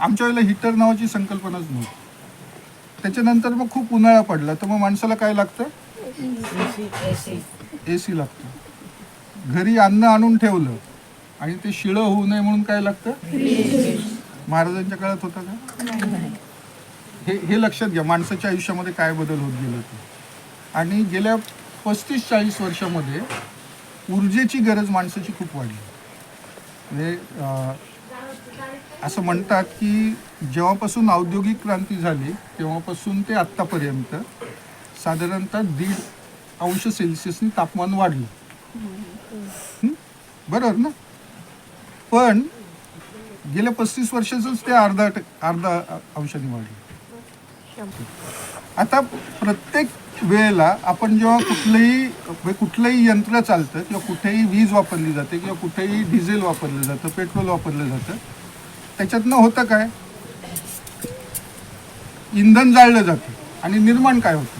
आमच्या वेळेला हिटर नावाची संकल्पनाच नव्हती. त्याच्यानंतर मग खूप उन्हाळा पडला तर मग माणसाला काय लागतं? ए सी लागतं. घरी अन्न आणून ठेवलं आणि ते शिळं होऊ नये म्हणून काय लागतं? महाराजांच्या काळात होता का? हे हे लक्षात घ्या माणसाच्या आयुष्यामध्ये काय बदल होत गेले ते आणि गेल्या पस्तीस चाळीस वर्षामध्ये ऊर्जेची गरज माणसाची खूप वाढली. म्हणजे असं म्हणतात की जेव्हापासून औद्योगिक क्रांती झाली तेव्हापासून ते आत्तापर्यंत साधारणतः दीड अंश सेल्सिअसनी तापमान वाढलं. बरोबर ना? पण गेल्या पस्तीस वर्षाचंच ते अर्धा टक- अर्धा अंशाने वाढलं. आता प्रत्येक वेळेला आपण जेव्हा कुठलंही म्हणजे कुठलंही यंत्र चालतं किंवा कुठेही वीज वापरली जाते किंवा कुठेही डिझेल वापरलं जातं पेट्रोल वापरलं जातं त्याच्यातनं होतं काय? इंधन जाळलं जातं. आणि निर्माण काय होतं?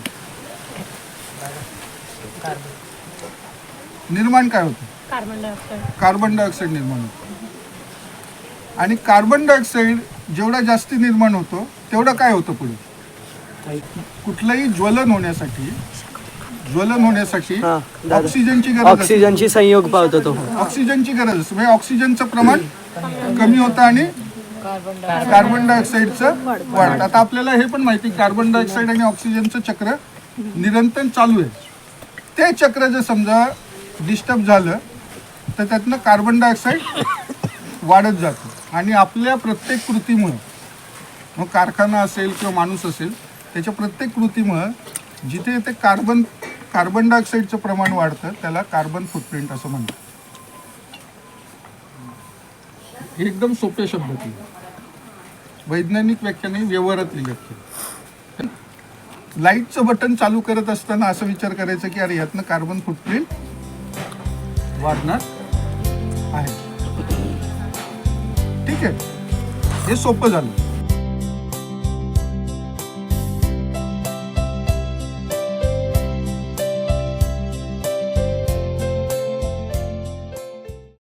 निर्माण काय होतं? Carbon dioxide. निर्माण होतो. आणि कार्बन डायऑक्साईड जेवढा जास्ती निर्माण होतो तेवढं काय होतं पुढे? कुठलंही ज्वलन होण्यासाठी ज्वलन होण्यासाठी हा. ऑक्सिजनची गरज. ऑक्सिजनची संयोग पावतो तो. ऑक्सिजनची गरज असते. म्हणजे ऑक्सिजनचं प्रमाण कमी होतं आणि कार्बन डायऑक्साईडचं वाढतं. आता आपल्याला हे पण माहिती कार्बन डायऑक्साईड आणि ऑक्सिजनचं चक्र निरंतर चालू आहे. ते चक्र जर समजा डिस्टर्ब झालं तर त्यातनं कार्बन डायऑक्साईड वाढत जातं. आणि आपल्या प्रत्येक कृतीमुळं मग कारखाना असेल किंवा माणूस असेल त्याच्या प्रत्येक कृतीमुळं जिथे ते कार्बन कार्बन डायऑक्साईडचं प्रमाण वाढतं त्याला कार्बन फुटप्रिंट असं म्हणतात हे एकदम सोप्या शब्दात लिहिलं. वैज्ञानिक व्याख्या नाही व्यवहारातली व्याख्या लाईटचं बटन चालू करत असताना असं विचार करायचा की अरे यातनं कार्बन फुटप्रिंट वाढणार आहे. ठीक आहे. हे सोपं झालं.